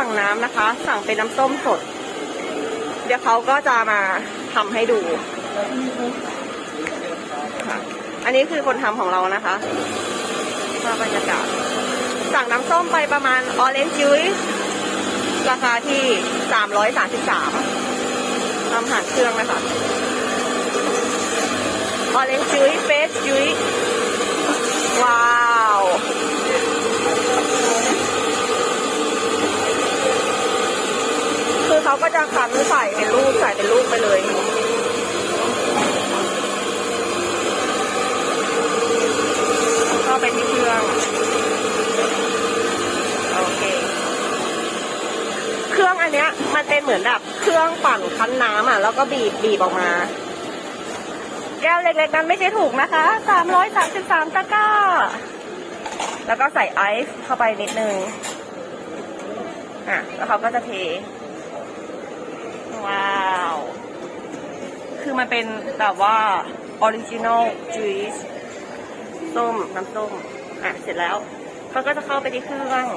สั่งน้ำนะคะ สั่งเป็นน้ำส้มสด เดี๋ยวเขาก็จะมาทำให้ดูค่ะอันนี้คือคนทำของเรานะคะภาพบรรยากาศ สั่งน้ำส้มไปประมาณออเรนจ์จุ้ยราคาที่ 333ทำผ่านเครื่องนะคะออเรนจ์จุ้ยเฟสจุ้ยว้าว คือ เขาก็จะคั้นใส่เป็นลูกใส่เป็นลูกไปเลยเข้าไปที่เครื่องโอเค เครื่องอันเนี้ย มันเป็นเหมือนแบบเครื่องปั่นคั้นน้ำอะ แล้วก็บีบบีบออกมา แก้วเล็กๆนั้นไม่ใช่ถูกนะคะสามร้อยสามสิบสามตะกร้า แล้วก็ใส่ไอซ์เข้าไปนิดนึงอะแล้วเขาก็จะเท ว้าว คือมันเป็นแบบว่าออริจินอลจูสส้มน้ำส้ม อะ เสร็จแล้วเขาก็จะเข้าไปที่เครื่อง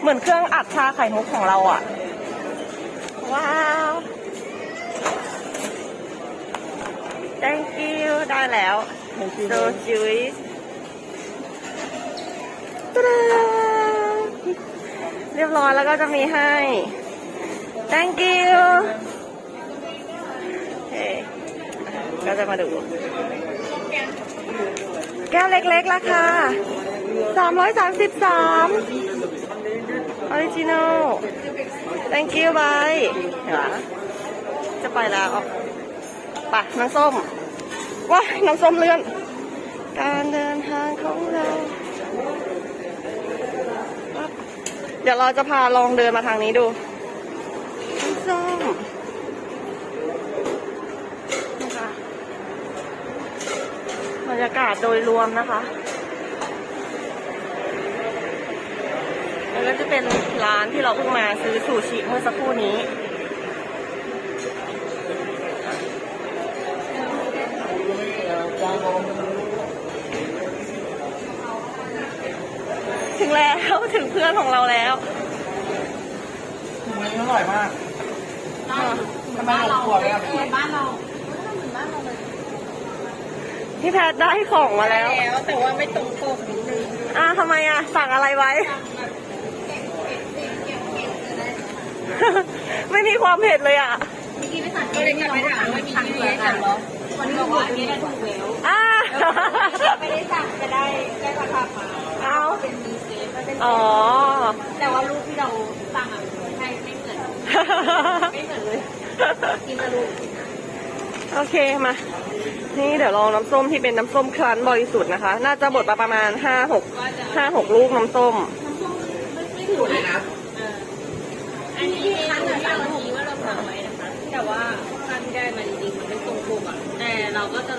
เหมือนเครื่องอัดชาไข่มุกของเราอะว้าว thank you ได้แล้ว so juice ตะดา เรียบร้อยแล้วก็จะมีให้ thank you ก็จะมาดู แก้วเล็กๆราคา333ออริจินอล thank you bye เห็นปะจะไปแล้วไปะน้ำส้มว้าน้ำส้มเลื่อน การเดินทางของเราปั๊บ เดี๋ยวเราจะพาลองเดินมาทางนี้ดูน้ำส้มนะคะบรรยากาศโดยรวมนะคะแล้วก็จะเป็นร้านที่เราเพิ่งมาซื้อซูชิเมื่อสักครู่นี้ ถึงแล้วถึงเพื่อนของเราแล้วมันอร่อยมากทำไมหลงตัวเลยอะเออบ้านเราเหมือนบ้านเราเลยพี่แพทย์ได้ของมาแล้วแล้ว แต่ว่าไม่ตรงปกนิดนึงอ่าทำไมอะ สั่งอะไรไว้ ไม่มีความเผ็ดเลยอะเมื่อกี้ไปสั่งก็เลยกลับไปถามว่ามีที่ไหนสั่งเหรอคนบอกว่าอันนี้ได้ถูกแล้วอ่าไม่ได้สั่งจะได้ได้ราคา อ๋อ แต่ว่ารูปที่เราสั่งอะใช่ไม่เหมือนไม่เหมือนเลยกินแต่รูปโอเคมา นี่เดี๋ยวลองน้ำส้มที่เป็นน้ำส้มครันบริสุทธิ์นะคะ น่าจะบดมาประมาณห้าหกห้าหกลูกน้ำส้มไม่ถูกเลยนะอันนี้คันแต่สั่งทีว่าเราสั่งไว้นะคะ แต่ว่าคันที่ได้มาจริงๆมันเป็นตรงปกอะแต่เราก็จะ